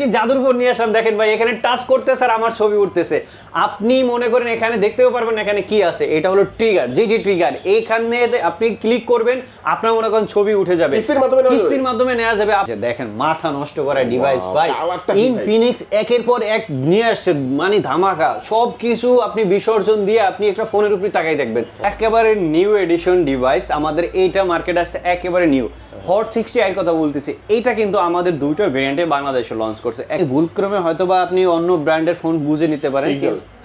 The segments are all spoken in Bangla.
কি জাদুর ফোন নিয়ে আসলাম? দেখেন ভাই এখানে টাচ করতেছে আর আমার ছবি উঠতেছে। আপনি মনে করেন এখানে দেখতেও পারবেন এখানে কি আছে। এটা হলো ট্রিগার জিডি ট্রিগার এইখানে আপনি ক্লিক করবেন আপনার মনে করেন ছবি উঠে যাবে। কিস্তির মাধ্যমে কিস্তির মাধ্যমে নেওয়া যাবে। আচ্ছা, দেখেন মাথা নষ্ট করা ডিভাইস ভাই? ইনফিনিক্স একের পর এক নিয়ে আসছে মানে ধামাকা। সব কিছু আপনি বিসর্জন দিয়ে আপনি একটা ফোনের উপরে তাকাই দেখবেন। একেবারে নিউ এডিশন ডিভাইস আমাদের এইটা মার্কেট আসছে একেবারে নিউ হট সিক্সটি এর কথা বলতেছি। এইটা কিন্তু আমাদের দুইটা ভেরিয়েন্টে বাংলাদেশে লঞ্চ করছে। এক ভুলক্রমে হয়তো বা আপনি অন্য ব্র্যান্ডের ফোন বুঝে নিতে পারেন।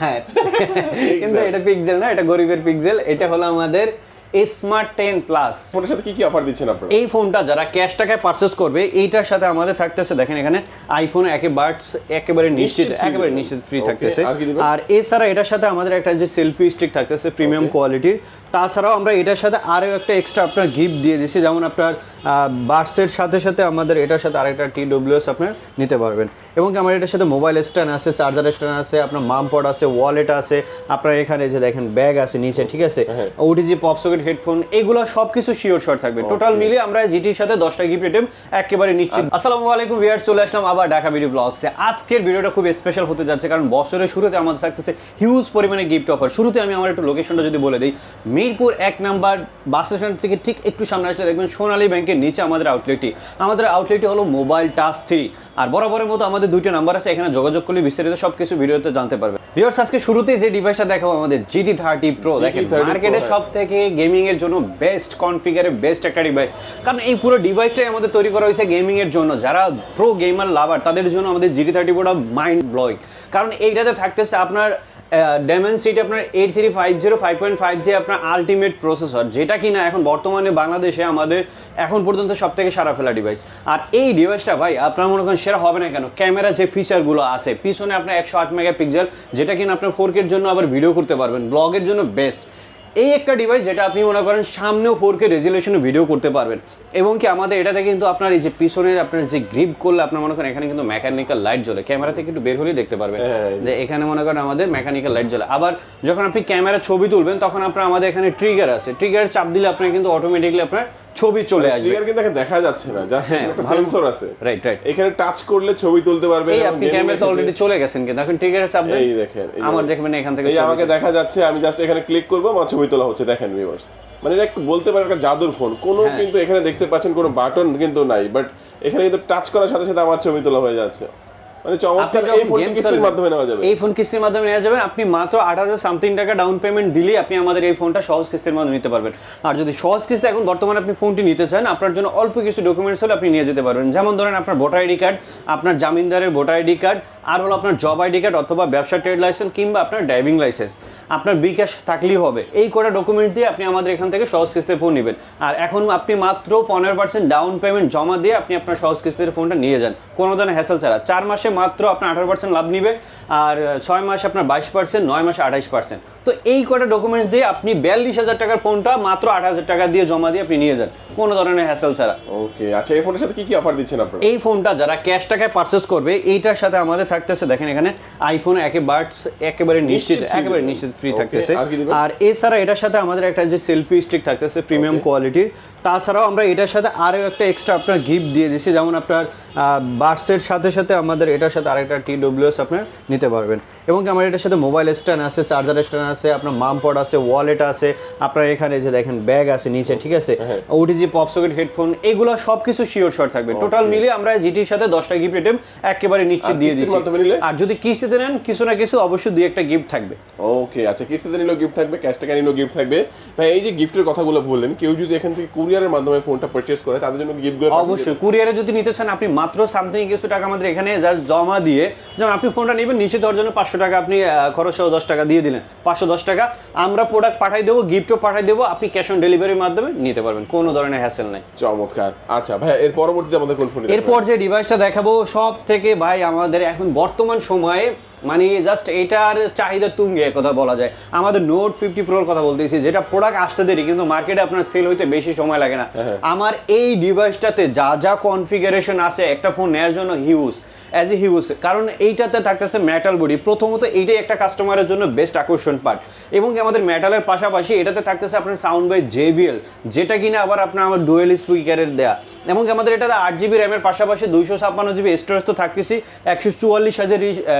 হ্যাঁ। কিন্তু এটা পিক্সেল না এটা গরিবের পিক্সেল এটা হলো আমাদের স্মার্ট টেন প্লাস ফোনের সাথে কি কি অফার দিচ্ছেন আপনারা? এই ফোনটা যারা ক্যাশ টাকায় পারচেস করবে এইটার সাথে আমাদের থাকতেছে দেখেন এখানে আইফোন একেবারে একেবারে নিশ্চিত একেবারে নিশ্চিত ফ্রি থাকতেছে। আর এছাড়া এটার সাথে আমাদের একটা যে সেলফি স্টিক থাকতেছে প্রিমিয়াম. কোয়ালিটির তাছাড়াও আমরা এটার সাথে আরও একটা এক্সট্রা আপনার গিফট দিয়ে দিচ্ছি যেমন আপনার বার্ডসের সাথে সাথে আমাদের এটার সাথে আরেকটা টি ডব্লিউএস আপনার নিতে পারবেন। এবং আমার এটার সাথে মোবাইল স্ট্যান্ড আছে চার্জার স্ট্যান্ড আছে আপনার মাম পড আছে ওয়ালেট আছে আপনার এখানে যে দেখেন ব্যাগ আছে নিচে ঠিক আছে? হ্যাঁ। ওটিজি পপ সকেট হেডফোন এগুলো সব কিছু শিওর শর্ট থাকবে টোটাল মিলে আমরা জিটির সাথে দশটা গিফট আইটেম একেবারে নিশ্চিত। আসসালামু আলাইকুম ভিউয়ার চলে আসলাম আবার ঢাকা ভিডিও ব্লগসে আজকের ভিডিওটা খুব স্পেশাল হতে যাচ্ছে কারণ বছরের শুরুতে আমাদের থাকতেছে হিউজ পরিমাণে গিফট অফার শুরুতে আমি আমার একটু লোকেশনটা যদি বলে দিই মিরপুর এক নাম্বার বাস স্ট্যান্ড থেকে ঠিক একটু সামনে আসলে দেখবেন সোনালী ব্যাংকের নিচে আমাদের আউটলেটটি আমাদের আউটলেটটি হলো মোবাইল টাচ থ্রি আর বরাবরের মতো আমাদের দুইটা নাম্বার আছে এখানে যোগাযোগ করলে বিস্তারিত সব কিছু ভিডিওতে জানতে পারবে ভিউয়ার্স আজকে শুরুতেই যে ডিভাইসটা দেখাবো আমাদের জিটি থার্টি প্রো দেখেন GT30 Pro, মার্কেটে। সব থেকে গেমিং এর জন্য বেস্ট কনফিগারের বেস্ট একটা ডিভাইস কারণ এই পুরো ডিভাইসটাই আমাদের তৈরি করা হয়েছে গেমিং এর জন্য। যারা প্রো গেমার লাভার তাদের জন্য আমাদের জিটি থার্টি প্রোটা মাইন্ড ব্লোয়িং কারণ এইটাতে থাকতেছে আপনার ডেমেন্সিটি আপনার eight three five zero five point five G আপনার আলটিমেট প্রসেসর যেটা কিনা এখন বর্তমানে বাংলাদেশে আমাদের এখন পর্যন্ত সব থেকে সারা ফেলা ডিভাইস আর এই ডিভাইসটা ভাই, আপনার মনে করেন সেরা হবে না কেন? ক্যামেরা যে ফিচারগুলো আছে, পিছনে আপনার একশো আট মেগা পিক্সেল যেটা কিনা আপনার ফোর এর জন্য আবার ভিডিও করতে পারবেন ব্লগের জন্য বেস্ট এই একটা ডিভাইস যেটা আপনি মনে করেন সামনেও ফোর কে রেজুলেশনে ভিডিও করতে পারবেন এবং কি আমাদের এটাতে কিন্তু আপনার এই যে পিছনের আপনার যে গ্রিপ করলে আপনার মনে করেন এখানে কিন্তু মেকানিক্যাল লাইট জ্বলে। ক্যামেরা থেকে একটু বের হলেই দেখতে পারবেন হ্যাঁ। যে এখানে মনে করেন আমাদের মেকানিক্যাল লাইট জ্বলে। আবার যখন আপনি ক্যামেরা ছবি তুলবেন তখন আপনার আমাদের এখানে ট্রিগার আছে। ট্রিগার চাপ দিলে আপনার কিন্তু অটোমেটিকলি আপনার ছবি চলে আসবে। কিন্তু দেখা যাচ্ছে না জাস্ট হ্যাঁ, একটা সেন্সর আছে। রাইট রাইট এখানে টাচ করলে ছবি তুলতে পারবে এই আপনি অলরেডি চলে গেছেন কিন্তু এখন ট্রিগারে চাপ দেন এই দেখেন আমার দেখবেন এখান থেকে এই আমাকে দেখা যাচ্ছে আমি জাস্ট এখানে ক্লিক করব আমার ছবি তোলা হচ্ছে দেখেন ভিউয়ার্স মানে এটা একটু বলতে পারেন একটা জাদুর ফোন কোনো হ্যাঁ। কিন্তু এখানে দেখতে পাচ্ছেন কোনো বাটন কিন্তু নাই বাট এখানে কিন্তু টাচ করার সাথে সাথে আমার ছবি তোলা হয়ে যাচ্ছে। মানে চমৎকার এই ফোন কিস্তির মাধ্যমে নেওয়া যাবে। এই ফোন কিস্তির মাধ্যমে নেওয়া যাবে। আপনি মাত্র আট হাজার সামথিং টাকা ডাউন পেমেন্ট দিলেই আপনি আমাদের এই ফোনটা সহজ কিস্তির মাধ্যমে নিতে পারবেন। আর যদি সহজ কিস্তি এখন বর্তমানে আপনি ফোনটি নিতে চান আপনার জন্য অল্প কিছু ডকুমেন্টস হলে আপনি নিয়ে যেতে পারবেন। যেমন ধরেন আপনার ভোটার আইডি কার্ড আপনার জামিনদারের ভোটার আইডি কার্ড আর হলো আপনার জব আইডি কার্ড অথবা ব্যবসা ট্রেড লাইসেন্স কিংবা আপনার ড্রাইভিং লাইসেন্স আপনার বিকাশ থাকলেই হবে। এই কটা ডকুমেন্ট দিয়ে আপনি আমাদের এখান থেকে সহজ কিস্তির ফোন নেবেন। আর এখন আপনি মাত্র পনেরো পার্সেন্ট ডাউন পেমেন্ট জমা দিয়ে আপনি আপনার সহজ কিস্তির ফোনটা নিয়ে যান। কোনো ধরনের হ্যাসেল ছাড়া। চার মাসে মাত্র আপনার আঠারো পার্সেন্ট লাভ নিবে। আর ছয় মাসে আপনার বাইশ পার্সেন্ট নয় মাসে আঠাইশ পার্সেন্ট তো এই কটা ডকুমেন্টস দিয়ে আপনি বিয়াল্লিশ হাজার টাকার ফোনটা মাত্র আট হাজার টাকা দিয়ে জমা দিয়ে আপনি নিয়ে যান। কোনো ধরনের হ্যাসেল ছাড়া। ওকে আচ্ছা এই ফোনের সাথে কি কি অফার দিচ্ছেন আপনারা? এই ফোনটা যারা ক্যাশ টাকায় পারচেস করবে এইটার সাথে আমাদের থাকতেছে দেখেন এখানে আইফোন একেবারে একেবারে নিশ্চিত একেবারে নিশ্চিত ফ্রি থাকতেছে। আর এছাড়া এটার সাথে আমাদের একটা যে সেলফি স্টিক থাকতেছে প্রিমিয়াম কোয়ালিটির তাছাড়াও আমরা এটার সাথে আরও একটা এক্সট্রা আপনার গিফট দিয়ে দিচ্ছি যেমন আপনার বার্ডসের সাথে সাথে আমাদের এটার সাথে আরেকটা টি ডব্লিউএস আপনার নিতে পারবেন। এবং আমার এটার সাথে মোবাইল স্ট্যান্ড আছে চার্জার স্ট্যান্ড আছে আপনার মাম পড আছে ওয়ালেট আছে আপনার এখানে যে দেখেন ব্যাগ আছে নিচে ঠিক আছে। ওটিজি পপ সকেট হেডফোন এগুলো সব কিছু শিওর শর্ট থাকবে টোটাল মিলে আমরা জিটির সাথে দশটা গিফট আইটেম একেবারে নিশ্চিত দিয়ে দিচ্ছি। আর যদি কিস্তিতে নেন কিছু না কিছু অবশ্যই দুই একটা গিফট থাকবে। ওকে আচ্ছা কিস্তিতে নিলেও গিফট থাকবে ক্যাশ টাকা নিলেও গিফট থাকবে। ভাই এই যে গিফটের কথাগুলো বললেন কেউ যদি এখান থেকে কুরিয়ারের মাধ্যমে ফোনটা পারচেজ করে তাদের জন্য গিফটগুলো অবশ্যই। কুরিয়ারে যদি নিতে চান আপনি মাত্র সামথিং কিছু টাকা আমাদের এখানে জাস্ট জমা দিয়ে যেমন আপনি ফোনটা নেবেন নিশ্চিত হওয়ার জন্য পাঁচশো টাকা আপনি খরচ সহ দশ টাকা দিয়ে দিলেন। পাঁচশো দশ টাকা। আমরা প্রোডাক্ট পাঠাই দেবো গিফটও পাঠাই দেবো আপনি ক্যাশ অন ডেলিভারির মাধ্যমে নিতে পারবেন। কোনো ধরনের হ্যাসেল নাই। চমৎকার। আচ্ছা ভাই এর পরবর্তীতে আমাদের কোন ফোন এরপর যে ডিভাইসটা দেখাবো সব থেকে ভাই আমাদের এখন বর্তমান সময়ে মানে জাস্ট এটার চাহিদা তুঙ্গে কথা বলা যায়। আমাদের নোট ফিফটি প্রোর কথা বলতেছি যেটা প্রোডাক্ট আসতে দেরি কিন্তু মার্কেটে আপনার সেল হইতে বেশি সময় লাগে না। হ্যাঁ। আমার এই ডিভাইসটাতে যা যা কনফিগারেশন আছে একটা ফোন নেওয়ার জন্য হিউজ অ্যাজ এ হিউজ কারণ এইটাতে থাকতেছে মেটাল বডি প্রথমত এইটাই একটা কাস্টমারের জন্য বেস্ট আকর্ষণ পার্ট এবং আমাদের মেটালের পাশাপাশি এটাতে থাকতেছে আপনার সাউন্ড বাই জেবিএল যেটা কিনা আবার আপনার আমার ডুয়েল স্পিকারের দেয়া। এবং আমাদের এটাতে আট জিবি র্যামের পাশাপাশি দুইশো ছাপ্পান্ন জিবি স্টোরেজ তো থাকতেছি, একশো চুয়াল্লিশ হাজার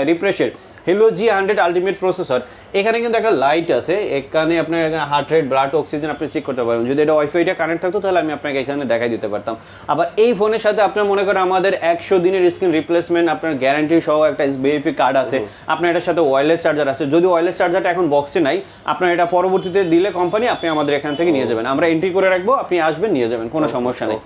রিফ্রেশের Helio G hundred ultimate processor এখানে কিন্তু একটা লাইট আছে। এখানে আপনার হার্ট রেট ব্লাড অক্সিজেন আপনি চেক করতে পারবেন। যদি এটা ওয়াইফাইটা কানেক্ট থাকতো তাহলে আমি আপনাকে এখানে দেখাই দিতে পারতাম। আবার এই ফোনের সাথে আপনার মনে করেন আমাদের একশো দিনের স্ক্রিন রিপ্লেসমেন্ট আপনার গ্যারান্টি সহ একটা এসবিএফি কার্ড আছে। আপনার এটার সাথে ওয়্যারলেস চার্জার আছে। যদি ওয়্যারলেস চার্জারটা এখন বক্সে নাই আপনার এটা পরবর্তীতে দিলে কোম্পানি আপনি আমাদের এখান থেকে নিয়ে যাবেন। আমরা এন্ট্রি করে রাখব আপনি আসবেন নিয়ে যাবেন কোনো সমস্যা নেই।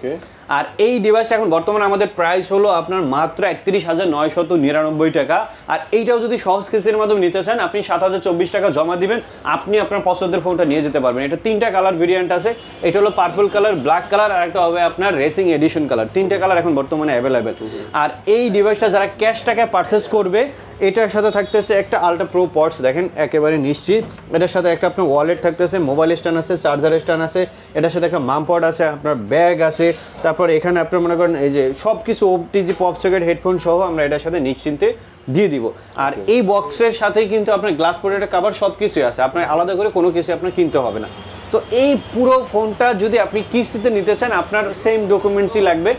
আর এই ডিভাইসটা এখন বর্তমানে আমাদের প্রাইস হলো আপনার মাত্র একত্রিশ হাজার নয়শত নিরানব্বই টাকা। আর এইটাও যদি সহজ কিস্তির মাধ্যমে নিতে চান, আপনি সাত হাজার চব্বিশ টাকা জমা দিবেন, আপনি আপনার পছন্দের ফোনটা নিয়ে যেতে পারবেন। এটা তিনটা কালার ভেরিয়েন্ট আছে। এটা হলো পার্পল কালার ব্ল্যাক কালার আর একটা হবে আপনার রেসিং এডিশন কালার তিনটা কালার এখন বর্তমানে অ্যাভেলেবেল আর এই ডিভাইসটা যারা ক্যাশ টাকায় পারচেস করবে, এটার সাথে থাকতেছে একটা আলট্রা প্রো পডস দেখেন, একেবারে নিশ্চিত। এটার সাথে একটা আপনার ওয়ালেট থাকতেছে মোবাইল স্ট্যান্ড আছে চার্জার স্ট্যান্ড আছে, এটার সাথে একটা মাম পড আছে, আপনার ব্যাগ আছে। তারপর এখানে আপনার মনে করেন এই যে সব কিছু ওটিজি পপ সকেট হেডফোন সহ আমরা এটার সাথে নিশ্চিন্তে দিয়ে দিব। আর এই বক্সের সাথেই কিন্তু আপনার গ্লাস প্রোটেক্টের কাভার সব কিছুই আছে। আপনার আলাদা করে কোনো কিছু আপনার কিনতে হবে না। তো এই পুরো ফোনটা যদি আপনি কিস্তিতে নিতে চান আপনার সেম ডকুমেন্টসই লাগবে।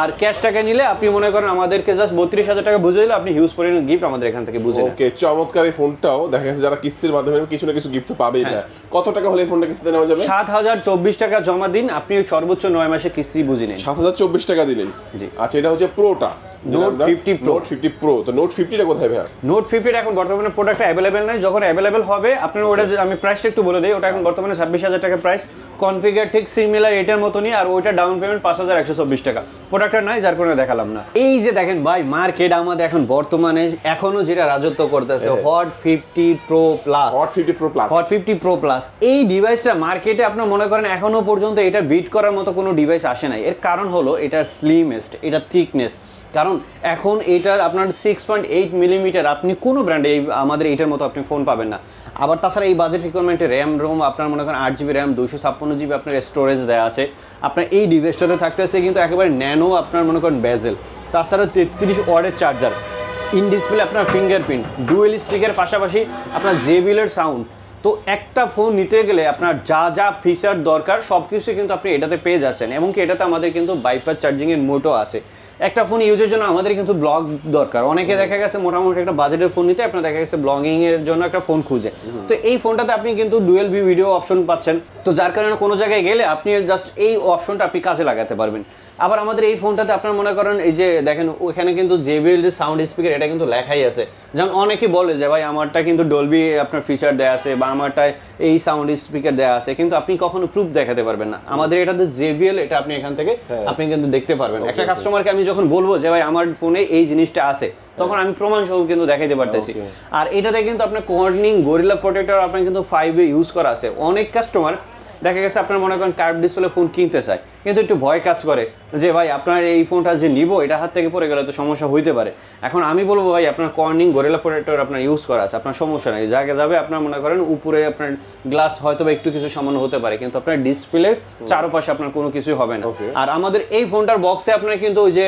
আর ক্যাশ টাকা নিলে আপনি মনে করেন আমাদেরকে জাস্ট বত্রিশ হাজার টাকা বুঝে দিলে আপনি হিউজ পরিমাণ গিফট আমাদের এখান থেকে বুঝে ওকে চমৎকার এই ফোনটাও দেখা গেছে যারা কিস্তির মাধ্যমে কিছু না কিছু গিফট পাবেই হ্যাঁ। না কত টাকা হলে ফোনটা কিস্তিতে নেওয়া যাবে? সাত হাজার চব্বিশ টাকা জমা দিন আপনি সর্বোচ্চ নয় মাসে কিস্তি বুঝে নিন। সাত হাজার চব্বিশ টাকা দিলেই। জি। আচ্ছা এটা হচ্ছে প্রোটা Note 50 Pro। Note fifty pro তো নোট ফিফটিটা কোথায় ভাইয়া? নোট ফিফটির এখন বর্তমানে প্রোডাক্ট অ্যাভেলেবেল নাই। যখন অ্যাভেলেবেল হবে আপনার ওটা আমি প্রাইসটা একটু বলে দিই। ওটা এখন বর্তমানে ছাব্বিশ হাজার টাকা প্রাইস কনফিগার ঠিক সিমিলার এটার মতনই আর ওইটা ডাউন পেমেন্ট পাঁচ হাজার একশো চব্বিশ টাকা। প্রোডাক্টটা নাই যার কারণে দেখালাম না। এই যে দেখেন ভাই মার্কেট আমাদের এখন বর্তমানে এখনও যেটা রাজত্ব করতেছে। Hot fifty pro plus hot fifty pro plus hot fifty pro plus এই ডিভাইসটা মার্কেটে আপনার মনে করেন এখনও পর্যন্ত এটা বিট করার মতো কোনো ডিভাইস আসে নাই। এর কারণ হলো এটার স্লিমেস্ট এটা থিকনেস কারণ এখন এটার আপনার সিক্স পয়েন্ট এইট মিলিমিটার আপনি কোনো ব্র্যান্ডে এই আমাদের এইটার মতো আপনি ফোন পাবেন না। আবার তাছাড়া এই বাজেট রিকোয়ারমেন্টে র্যাম রোম আপনার মনে করেন আট জিবি র্যাম দুশো ছাপ্পান্ন জিবি আপনার স্টোরেজ দেওয়া আছে। আপনার এই ডিভাইসটাতে থাকতেছে কিন্তু একেবারে ন্যানো আপনার মনে করেন বেজেল তাছাড়া তেত্রিশ ওয়ার্ডের চার্জার ইন ডিসপ্লে আপনার ফিঙ্গারপ্রিন্ট ডুয়েল স্পিকের পাশাপাশি আপনার জেবিলের সাউন্ড তো একটা ফোন নিতে গেলে আপনার যা যা ফিচার দরকার সব কিছু কিন্তু আপনি এটাতে পেয়ে যাচ্ছেন। এবং কি এটাতে আমাদের কিন্তু বাইপাস চার্জিংয়ের মোটও আছে। একটা ফোন ইউজের জন্য আমাদের কিন্তু ব্লগ দরকার। অনেকে দেখা গেছে মোটামুটি একটা বাজেটের ফোন নিতে আপনার দেখা গেছে ব্লগিং এর জন্য একটা ফোন খুঁজে। তো এই ফোনটাতে আপনি কিন্তু ডুয়েল ভি ভিডিও অপশন পাচ্ছেন। তো যার কারণে কোনো জায়গায় গেলে আপনি জাস্ট এই অপশনটা আপনি কাজে লাগাতে পারবেন। আবার আমাদের এই ফোনটাতে আপনার মনে করেন এই যে দেখেন ওখানে কিন্তু জেবিএল যে সাউন্ড স্পিকার এটা কিন্তু লেখাই আছে। যেমন অনেকেই বলে যে ভাই আমারটা কিন্তু ডলবি আপনার ফিচার দেয়া আছে বা আমারটায় এই সাউন্ড স্পিকার দেয়া আছে। কিন্তু আপনি কখনো প্রুফ দেখাতে পারবেন না। আমাদের এটা এটাতে জেবিএল এটা আপনি এখান থেকে হ্যাঁ। আপনি কিন্তু দেখতে পারবেন। একটা. কাস্টমারকে আমি যখন বলব যে ভাই আমার ফোনে এই জিনিসটা আছে তখন আমি প্রমাণ সহ কিন্তু দেখাইতে পারতেছি। আর এটাতে কিন্তু আপনার কোয়ার্নিং গরিলা প্রোটেক্টর আপনার কিন্তু ফাইভে ইউজ করা আছে। অনেক কাস্টমার দেখা গেছে আপনার মনে করেন কার্ভ ডিসপ্লে ফোন কিনতে চায় কিন্তু একটু ভয় কাজ করে যে ভাই আপনার এই ফোনটা যে নিব এটা হাত থেকে পড়ে গেলে তো সমস্যা হইতে পারে। এখন আমি বলব ভাই আপনার কর্নিং গরিলা প্রোটেক্টর আপনার ইউজ করা আছে আপনার সমস্যা নেই। জায়গা যাবে আপনার মনে করেন উপরে আপনার গ্লাস হয়তো বা একটু কিছু সামান্য হতে পারে কিন্তু আপনার ডিসপ্লে চারপাশে আপনার কোনো কিছুই হবে না। আর আমাদের এই ফোনটার বক্সে আপনার কিন্তু ওই যে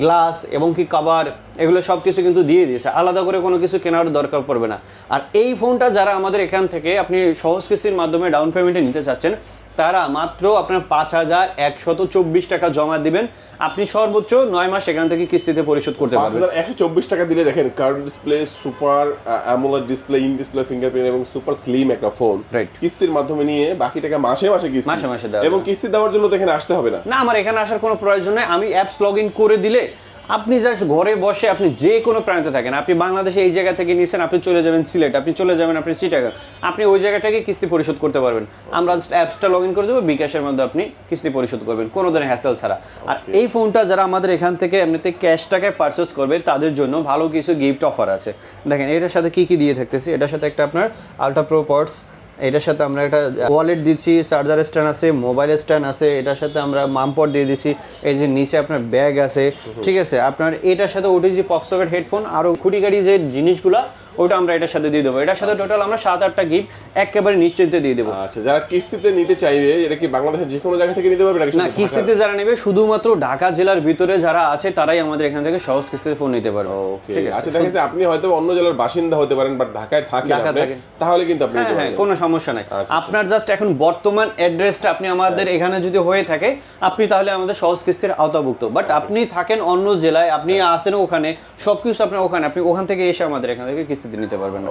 গ্লাস এবং কি কাবার এগুলো সব কিছু কিন্তু দিয়ে দিয়েছে। আলাদা করে কোনো কিছু কেনার দরকার পড়বে না। আর এই ফোনটা যারা আমাদের এখান থেকে আপনি সহজ কিস্তির মাধ্যমে ডাউন পেমেন্টে নিতে চাচ্ছেন তারা মাত্র আপনার পাঁচ হাজার একশত চব্বিশ টাকা জমা দিবেন। আপনি সর্বোচ্চ নয় মাস এখান থেকে কিস্তিতে পরিশোধ করতে পারবেন। একশো চব্বিশ টাকা দিলে দেখেন curve display super AMOLED display in display fingerprint এবং সুপার স্লিম একটা ফোন রাইট কিস্তির মাধ্যমে নিয়ে বাকি টাকা মাসে মাসে কিস্তি। মাসে মাসে দেওয়া এবং কিস্তি দেওয়ার জন্য তো এখানে আসতে হবে না। না আমার এখানে আসার কোনো প্রয়োজন নেই। আমি অ্যাপস লগ ইন করে দিলে আপনি জাস্ট ঘরে বসে আপনি যে কোনো প্রান্তে থাকেন আপনি বাংলাদেশে এই জায়গা থেকে নিয়েছেন আপনি চলে যাবেন সিলেট আপনি চলে যাবেন আপনি চিটাগাং আপনি ওই জায়গাটাকে কিস্তি পরিশোধ করতে পারবেন। আমরা জাস্ট অ্যাপসটা লগ ইন করে দেবো বিকাশের মধ্যে আপনি কিস্তি পরিশোধ করবেন কোনো ধরনের হ্যাসেল ছাড়া। আর এই ফোনটা যারা আমাদের এখান থেকে এমনিতে ক্যাশ টাকায় পারচেস করবে তাদের জন্য ভালো কিছু গিফট অফার আছে। দেখেন এটার সাথে কি কি দিয়ে থাকতেছি? এটার সাথে একটা আপনার আলট্রা প্রো এটার সাথে আমরা একটা ওয়ালেট দিচ্ছি চার্জার স্ট্যান্ড আছে মোবাইল স্ট্যান্ড আছে এটার সাথে আমরা মামপট দিয়ে দিচ্ছি এই যে নিচে আপনার ব্যাগ আছে ঠিক আছে? আপনার এটার সাথে ওটিজি পক্সকেট হেডফোন আরও খুঁটিকাটি যে জিনিসগুলা ওটা আমরা এটার সাথে দিয়ে দেবো। এটার সাথে টোটাল আমরা সাত আটটা গিফট একেবারে নিশ্চিন্তে দিয়ে দেবো। আচ্ছা যারা কিস্তিতে নিতে চাইবে এটা কি বাংলাদেশের যে কোনো জায়গা থেকে নিতে পারবে না কিস্তিতে যারা নেবে শুধুমাত্র ঢাকা জেলার ভিতরে যারা আছে তারাই আমাদের এখান থেকে সহজ কিস্তিতে ফোন নিতে পারবে। ওকে ঠিক আছে? আচ্ছা দেখা যাচ্ছে আপনি হয়তো অন্য জেলার বাসিন্দা হতে পারেন বাট ঢাকায় থাকেন আপনি, তাহলে কিন্তু আপনি হ্যাঁ হ্যাঁ কোনো সমস্যা নাই। আচ্ছা, আপনার জাস্ট এখন বর্তমান অ্যাড্রেসটা আপনি আমাদের এখানে যদি হয়ে থাকে আপনি তাহলে আমাদের সহজ কিস্তির আওতাভুক্ত। বাট আপনি থাকেন অন্য জেলায় আপনি আসেন ওখানে সবকিছু আপনার ওখানে আপনি ওখান থেকে এসে আমাদের এখান থেকে কিস্তিতে নিতে পারবেন।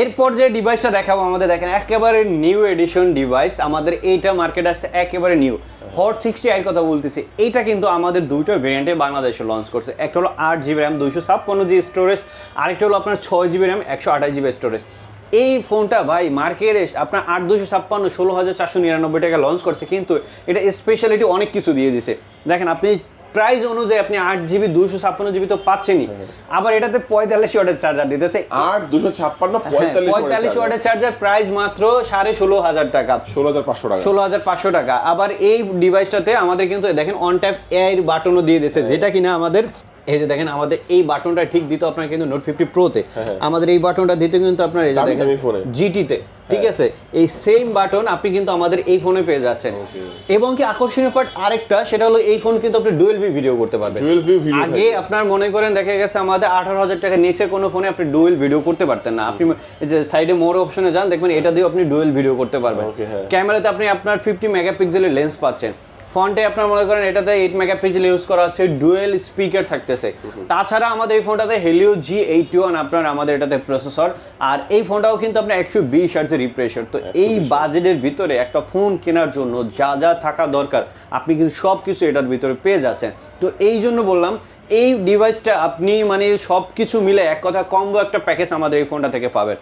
এরপর যে ডিভাইসটা দেখাবো আমাদের দেখেন একেবারে নিউ এডিশন ডিভাইস আমাদের এইটা মার্কেট আসছে একেবারে নিউ হট সিক্সটি এর কথা বলতেছি এইটা কিন্তু আমাদের দুইটা ভেরিয়েন্টে বাংলাদেশে লঞ্চ করছে। একটা হলো আট জিবি র্যাম দুইশো ছাপ্পান্ন জি স্টোরেজ আরেকটা হলো আপনার ছয় জিবি র্যাম একশো আঠাশ জিবি স্টোরেজ এই ফোনটা ভাই মার্কেটে আপনার আট দুশো ছাপ্পান্ন ষোলো হাজার চারশো নিরানব্বই টাকা লঞ্চ করছে কিন্তু এটা স্পেশালিটি অনেক কিছু দিয়ে দিছে। দেখেন আপনি প্রাইস অনুযায়ী আপনি আট জিবি দুশো ছাপ্পান্ন জিবি তো পাচ্ছেনই। আবার এটাতে পঁয়তাল্লিশ ওয়াটের চার্জার দিতেছে। আট দুশো ছাপ্পান্ন হ্যাঁ, পঁয়তাল্লিশ ওয়াটের চার্জার প্রাইস মাত্র সাড়ে ষোলো হাজার টাকা। ষোলো হাজার পাঁচশো টাকা। ষোলো হাজার পাঁচশো টাকা। আবার এই ডিভাইসটাতে আমাদের কিন্তু দেখেন অন ট্যাপ এআই বাটনও দিয়ে দিয়েছে যেটা কিনা আমাদের এই যে দেখেন আমাদের এই বাটনটা ঠিক দিত আপনার কিন্তু নোট ফিফটি প্রোতে আমাদের এই বাটনটা দিতে কিন্তু আপনার এই যে দেখেন জিটিতে ঠিক আছে? এই সেম বাটন আপনি কিন্তু আমাদের এই ফোনে পেয়ে যাচ্ছেন। এবং কি আকর্ষণীয় পার্ট আরেকটা সেটা হলো এই ফোন কিন্তু আপনি ডুয়েল ভি ভিডিও করতে পারবেন। টুয়েলভ ভিউ ভিডিও আগে আপনার মনে করেন দেখা গেছে আমাদের আঠারো হাজার টাকা নিচে কোনো ফোনে আপনি ডুয়েল ভিডিও করতে পারতেন না। আপনি এই যে সাইডে মোর অপশনে যান দেখবেন এটা দিয়ে আপনি ডুয়েল ভিডিও করতে পারবেন। হ্যাঁ। ক্যামেরাতে আপনি আপনার ফিফটি মেগাপিক্সেলের লেন্স পাচ্ছেন। ফ্রন্টে আপনার মনে করেন এটাতে এইট মেগাপিক্সেল ইউজ করা আছে ডুয়েল স্পিকার থাকতেছে। তাছাড়া আমাদের এই ফোনটাতে হেলিও জি এইটি ওয়ান আপনার আমাদের এটাতে প্রসেসর আর এই ফোনটাও কিন্তু আপনার একশো বিশ হার্জের রিপ্রেশন তো এই বাজেটের ভিতরে একটা ফোন কেনার জন্য যা যা থাকা দরকার আপনি কিন্তু সব কিছু এটার ভিতরে পেয়ে যাচ্ছেন। তো এই জন্য বললাম এই ডিভাইসটা আপনি মানে সব কিছু মিলে এক কথা কম্বো একটা প্যাকেজ আমাদের এই ফোনটা থেকে পাবেন।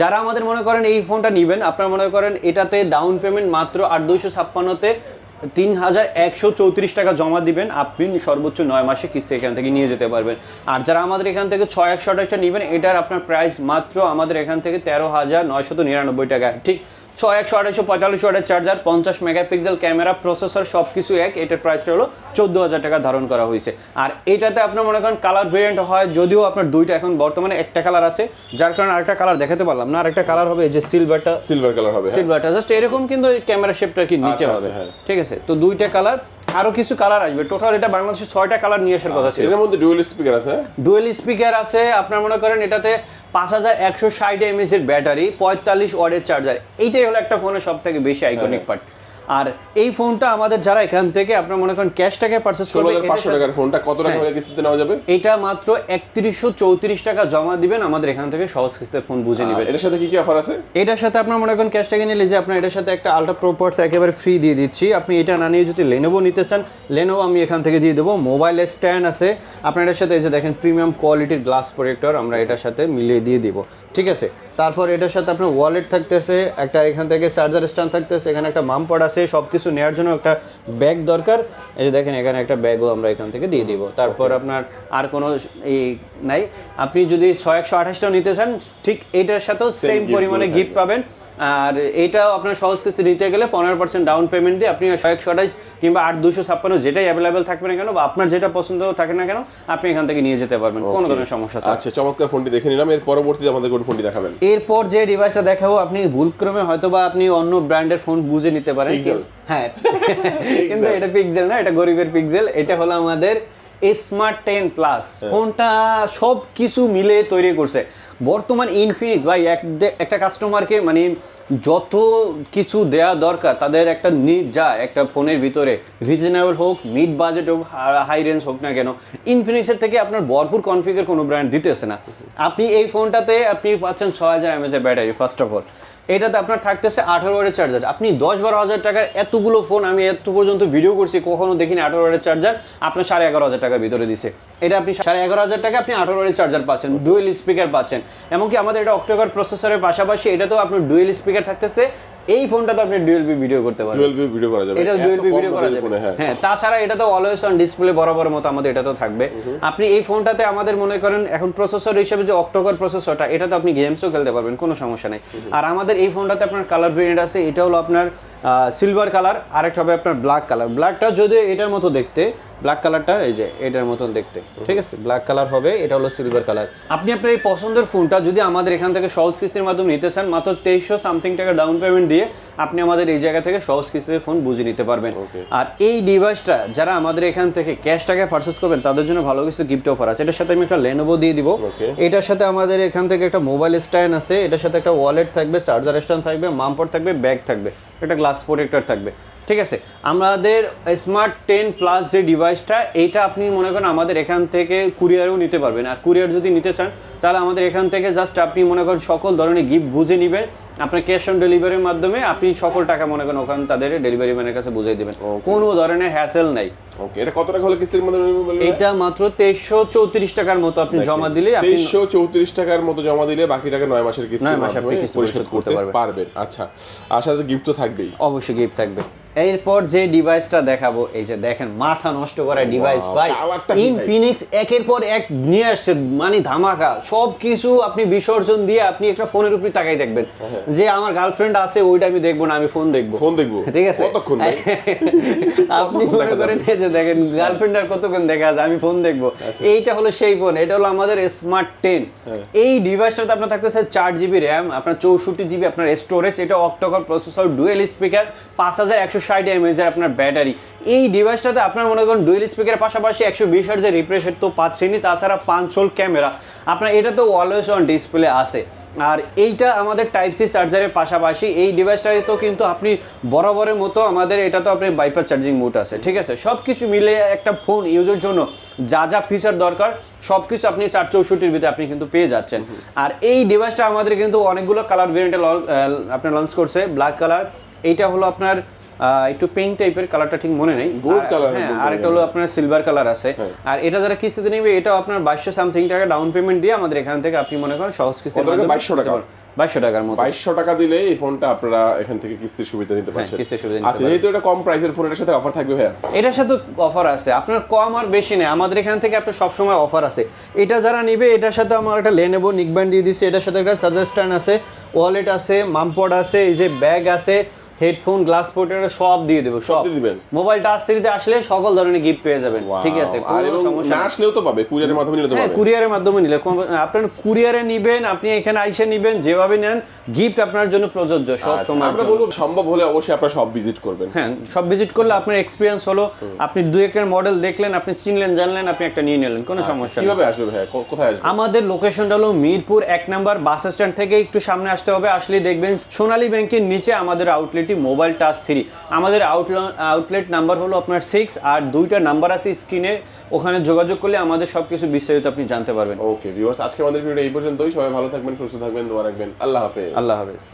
যারা আমাদের মনে করেন এই ফোনটা নেবেন আপনারা মনে করেন এটাতে ডাউন পেমেন্ট মাত্র আট দুইশো ছাপ্পান্নতে তিন হাজার একশো চৌত্রিশ টাকা জমা দিবেন। আপনি সর্বোচ্চ নয় মাসে কিস্তি এখান থেকে নিয়ে যেতে পারবেন। আর যারা আমাদের এখান থেকে ছয় একশো আঠাশটা নেবেন, এটার আপনার প্রাইস মাত্র আমাদের এখান থেকে তেরো হাজার নয়শত নিরানব্বই টাকা। ঠিক ছয় একশো আঠাশশো পঁয়তাল্লিশ ওয়াটের চার্জার পঞ্চাশ মেগাপিক্সেল ক্যামেরা প্রসেসর সব কিছু এক। এটার প্রাইসটা হলো চোদ্দ হাজার টাকা ধারণ করা হয়েছে। আর এইটাতে আপনার মনে করেন কালার ভেরিয়েন্ট হয় যদিও আপনার দুইটা এখন বর্তমানে একটা কালার আছে যার কারণে আরেকটা কালার দেখাতে পারলাম না। আরেকটা কালার হবে যে সিলভারটা সিলভার কালার হবে হ্যাঁ। সিলভারটা জাস্ট এরকম কিন্তু ক্যামেরা শেপটা কি নিচে আচ্ছা, হবে। আচ্ছা, হ্যাঁ। ঠিক আছে? তো দুইটা কালার আরও কিছু কালার আসবে। টোটাল এটা বাংলাদেশের ছয়টা কালার নিয়ে আসার কথা ছিল। এর মধ্যে ডুয়েল স্পিকার আছে? ডুয়েল স্পিকার আছে আপনার মনে করেন এটাতে পাঁচ হাজার একশো ষাট এমএস এর ব্যাটারি পঁয়তাল্লিশ ওয়ার্ডের চার্জার এইটাই হলো একটা ফোনের সব থেকে বেশি আইকনিক পার্ট আর এই ফোনটা আমাদের যারা এখান থেকে আপনার মনে করেন ক্যাশ টাকায় পারচেস করবে পাঁচশো টাকার ফোনটা কত টাকা। হলে কিস্তিতে নেওয়া যাবে? এটা মাত্র একত্রিশশো চৌত্রিশ টাকা জমা দিবেন আমাদের এখান থেকে সহজ কিস্তির ফোন বুঝে নেবেন। এটার সাথে কি কি অফার আছে? এটার সাথে আপনার মনে করেন ক্যাশ টাকা নিলে যে আপনার এটার সাথে একটা আলট্রা প্রো পার্টস একেবারে ফ্রি দিয়ে দিচ্ছি। আপনি এটা না নিয়ে যদি লেনোভো নিতে চান লেনোভো আমি এখান থেকে দিয়ে দেবো। মোবাইল স্ট্যান্ড আছে। আপনার এটার সাথে এই যে দেখেন প্রিমিয়াম কোয়ালিটির গ্লাস প্রোটেক্টর আমরা এটার সাথে মিলিয়ে দিয়ে দিব। ঠিক আছে? তারপর এটার সাথে আপনার ওয়ালেট থাকতেছে একটা এখান থেকে চার্জার স্ট্যান্ড থাকতেছে এখানে একটা মামপড আছে। সব কিছু নেওয়ার জন্য একটা ব্যাগ দরকার। এই যে দেখেন এখানে একটা ব্যাগও আমরা এখান থেকে দিয়ে দিব। তারপর আপনার আর কোনো এই নাই। আপনি যদি ছয় একশো আঠাশটাও নিতে চান ঠিক এটার সাথেও সেম পরিমাণে গিফট পাবেন। আর এইটাও আপনার সহজ কিস্তি নিতে গেলে পনেরো পার্সেন্ট ডাউন পেমেন্ট দিয়ে আপনি একশো আঠাশ কিংবা আট দুশো ছাপ্পান্ন যেটাই অ্যাভেলেবেল থাকবে না কেন বা আপনার যেটা পছন্দ থাকে না কেন আপনি এখান থেকে নিয়ে যেতে পারবেন। কোনো ধরনের সমস্যা আচ্ছা চমৎকার ফোনটি দেখে নিলাম। এর পরবর্তীতে আমাদের কোন ফোনটি দেখাবেন? এরপর যে ডিভাইসটা দেখাবো আপনি ভুলক্রমে হয়তো বা আপনি অন্য ব্র্যান্ডের ফোন বুঝে নিতে পারেন? হ্যাঁ। কিন্তু এটা পিক্সেল না এটা গরিবের পিক্সেল এটা হলো আমাদের স্মার্ট টেন প্লাস ফোনটা সব কিছু মিলে তৈরি করছে। বর্তমান ইনফিনিট ভাই, এক একটা কাস্টমারকে মানে যত কিছু দেয়া দরকার, তাদের একটা নিড যা একটা ফোনের ভিতরে। রিজনেবল হোক মিড বাজেট হোক হাই রেঞ্জ হোক না কেন ইনফিনিক্সের থেকে আপনার ভরপুর কনফিগার কোনো ব্র্যান্ড দিতেছে না। আপনি এই ফোনটাতে আপনি পাচ্ছেন ছ হাজার এমএজের ব্যাটারি ফার্স্ট অফ অল এটাতে আপনার থাকতেছে আঠারো ওয়াটের চার্জার আপনি দশ বারো হাজার টাকার এতগুলো ফোন আমি এত পর্যন্ত ভিডিও করছি, কখনো দেখিনি আঠারো ওয়াটের চার্জার আপনার সাড়ে এগারো হাজার টাকার ভিতরে দিছে। এটা আপনি সাড়ে এগারো হাজার টাকা আপনি আঠারো ওয়াটের চার্জার পাচ্ছেন ডুয়েল স্পিকার পাচ্ছেন। এমনকি আমাদের এটা অক্টোকর প্রসেসরের পাশাপাশি এটা তো আপনার ডুয়েল স্পিকার থাকতেছে। এই ফোনটাতে আপনি ডুয়েল বি ভিডিও করতে পারবেন। ডুয়েল ভিউ ভিডিও করা যাবে। এটা ডুয়েল বি ভিডিও করা যাবে। হ্যাঁ। হ্যাঁ তাছাড়া এটা তো অলওয়েজ অন ডিসপ্লে বরাবর মতো আমাদের এটা তো থাকবে। আপনি এই ফোনটাতে আমাদের মনে করেন এখন প্রসেসর হিসেবে যে অক্টোকর প্রসেসরটা এটাতে আপনি গেমসও খেলতে পারবেন কোনো সমস্যা নেই। আর আমাদের এই ফোনটাতে আপনার কালার ভেরিয়েন্ট আছে এটা হলো আপনার সিলভার কালার আরেকটা হবে আপনার ব্ল্যাক কালার ব্ল্যাকটা যদি এটার মতো দেখতে ব্ল্যাক কালারটা এই যে এটার মতন দেখতে ঠিক আছে? ব্ল্যাক কালার হবে এটা হলো সিলভার কালার আপনি আপনার এই পছন্দের ফোনটা যদি আমাদের এখান থেকে সহজ কিস্তির মাধ্যমে নিতে চান মাত্র তেইশশো সামথিং টাকা ডাউন পেমেন্ট দিয়ে আপনি আমাদের এই জায়গা থেকে সহজ কিস্তিতে ফোন বুঝে নিতে পারবেন। আর এই ডিভাইসটা যারা আমাদের এখান থেকে ক্যাশ টাকা পারচেস করবেন তাদের জন্য ভালো কিছু গিফট অফার আছে। এটার সাথে আমি একটা লেনোভো দিয়ে দিব. এটার সাথে আমাদের এখান থেকে একটা মোবাইল স্ট্যান্ড আছে। এটার সাথে একটা ওয়ালেট থাকবে চার্জার স্ট্যান্ড থাকবে মামপট থাকবে ব্যাগ থাকবে। একটা গ্লাস প্রোটেক্টর থাকবে। ঠিক আছে? আমাদের স্মার্ট টেন প্লাস যে ডিভাইসটা এইটা আপনি মনে করেন আমাদের এখান থেকে কুরিয়ারও নিতে পারবেন। আর কুরিয়ার যদি নিতে চান তাহলে আমাদের এখান থেকে জাস্ট আপনি মনে করেন সকল ধরনের গিফট বুঝে নেবেন। আপনার ক্যাশ অন ডেলিভারির মাধ্যমে আপনি সকল টাকা মনে করেন ওখানে তাদের ডেলিভারি ম্যানের কাছে বুঝিয়ে দেবেন। কোনো ধরনের হ্যাসেল নাই। ওকে এটা কত টাকা হলে কিস্তির এটা মাত্র টাকার মতো আপনি জমা দিলে আপনি তেইশশো চৌত্রিশ টাকার মতো জমা দিলে বাকি টাকা নয় মাসের কিস্তি পরিশোধ করতে পারবেন। পারবেন। আচ্ছা আর সাথে গিফট তো থাকবেই। অবশ্যই গিফট থাকবে। এরপর যে ডিভাইসটা দেখাবো এই যে দেখেন মাথা নষ্ট করা ডিভাইস ভাই। ইনফিনিক্স একের পর এক নিয়ে আসছে মানে ধামাকা। সব কিছু আপনি বিসর্জন দিয়ে আপনি একটা ফোনের উপরে তাকাই দেখবেন। যে আমার গার্লফ্রেন্ড আছে ওইটা আমি দেখব না আমি ফোন দেখব। ফোন দেখব। ঠিক আছে? কতক্ষণ আপনি মনে করেন এই যে দেখেন গার্লফ্রেন্ড আর কতক্ষণ দেখা যায় আমি ফোন দেখব। আচ্ছা। এইটা হলো সেই ফোন এটা হলো আমাদের স্মার্ট টেন হ্যাঁ। এই ডিভাইসটাতে আপনার থাকতে থাকতেছে চার জিবি র্যাম আপনার চৌষট্টি জিবি আপনার স্টোরেজ এটা অক্টোকর প্রসেসর ডুয়েল স্পিকার পাঁচ হাজার একশো ষাট এমএজ এর আপনার ব্যাটারি। এই ডিভাইসটাতে আপনার মনে করেন ডুয়েল স্পিকারের পাশাপাশি একশো বিশ হার্জের রিফ্রেশ তো পাচ্ছেনই তাছাড়া পাঁচ হোল ক্যামেরা আপনার এটা তো অলওয়েজ অন ডিসপ্লে আছে। আর এইটা আমাদের টাইপ সি চার্জারের পাশাপাশি এই ডিভাইসটাতে তো কিন্তু আপনি বরাবরের মতো আমাদের এটা তো আপনি বাইপাস চার্জিং মোড আছে ঠিক আছে? সব কিছু মিলে একটা ফোন ইউজের জন্য যা যা ফিচার দরকার সব কিছু আপনি চার চৌষট্টির ভিতরে আপনি কিন্তু পেয়ে যাচ্ছেন। আর এই ডিভাইসটা আমাদের কিন্তু অনেকগুলো কালার ভেরিয়েন্টে আপনার লঞ্চ করছে ব্ল্যাক কালার এইটা হলো আপনার একটু পেইন্ট টাইপের কালারটা ঠিক মনে নেই। আর- colour হ্যাঁ আরেকটা গেলে। হলো আপনার সিলভার কালার আছে। হ্যাঁ। আর এটা যারা কিস্তিতে নেবে এটাও আপনার বাইশশো সামথিং টাকা ডাউন পেমেন্ট দিয়ে আমাদের এখান থেকে আপনি মনে করেন সহজ কিস্তি কত টাকা? বাইশশো টাকার মতো। বাইশশো টাকা দিলে এই ফোনটা আপনারা এখান থেকে কিস্তির সুবিধা নিতে পারছেন। হ্যাঁ, কিস্তির সুবিধা আচ্ছা যেহেতু এটা কম প্রাইসের ফোন এটার সাথে অফার থাকবে ভাইয়া? এটার সাথে অফার আছে। আপনার কম আর বেশি নেই। আমাদের এখান থেকে আপনার সবসময় অফার আছে। এটা যারা নিবে এটার সাথে আমার একটা লেনেবো নিকব্যান্ড দিয়ে দিচ্ছে এটার সাথে একটা সাজেস্ট্যান্ড আছে ওয়ালেট আছে মামপড আছে এই যে ব্যাগ আছে হেডফোন গ্লাস পোর্টার সব দিয়ে দেবো সব দিয়ে দিবেন? মোবাইল টাচ থ্রিতে আসলে সকল ধরনের গিফট পেয়ে যাবেন। ঠিক আছে আর কোনো সমস্যা না আসলেও তো পাবে কুরিয়ারের মাধ্যমে নিলে তো হ্যাঁ পাবে। কুরিয়ারের মাধ্যমে নিলে। আপনার কুরিয়ারে নিবেন আপনি এখানে আইসে নিবেন যেভাবে নেন গিফট আপনার জন্য প্রযোজ্য সব আচ্ছা, সময় আমরা বলব সম্ভব হলে অবশ্যই আপনারা সব ভিজিট করবেন। হ্যাঁ সব ভিজিট করলে আপনার এক্সপিরিয়েন্স হলো আপনি দুই একটা মডেল দেখলেন আপনি চিনলেন জানলেন আপনি একটা নিয়ে নিলেন কোনো সমস্যা নেই। কীভাবে আসবে ভাইয়া? কো- কোথায় আসবে? আমাদের লোকেশনটা হলো মিরপুর এক নাম্বার বাস স্ট্যান্ড থেকে একটু সামনে আসতে হবে আসলে দেখবেন সোনালী ব্যাংকের নিচে আমাদের আউটলেটটি মোবাইল টাচ থ্রি আমাদের আউটলেট নাম্বার হলো আপনার সিক্স আর দুইটা নাম্বার আছে স্ক্রিনে ওখানে যোগাযোগ করলে আমাদের সব কিছু বিস্তারিত আপনি জানতে পারবেন। ওকে ভিউয়ার্স আজকে আমাদের ভিডিও এই পর্যন্তই। সবাই ভালো থাকবেন সুস্থ থাকবেন দোয়া রাখবেন। আল্লাহ হাফেজ। আল্লাহ হাফেজ।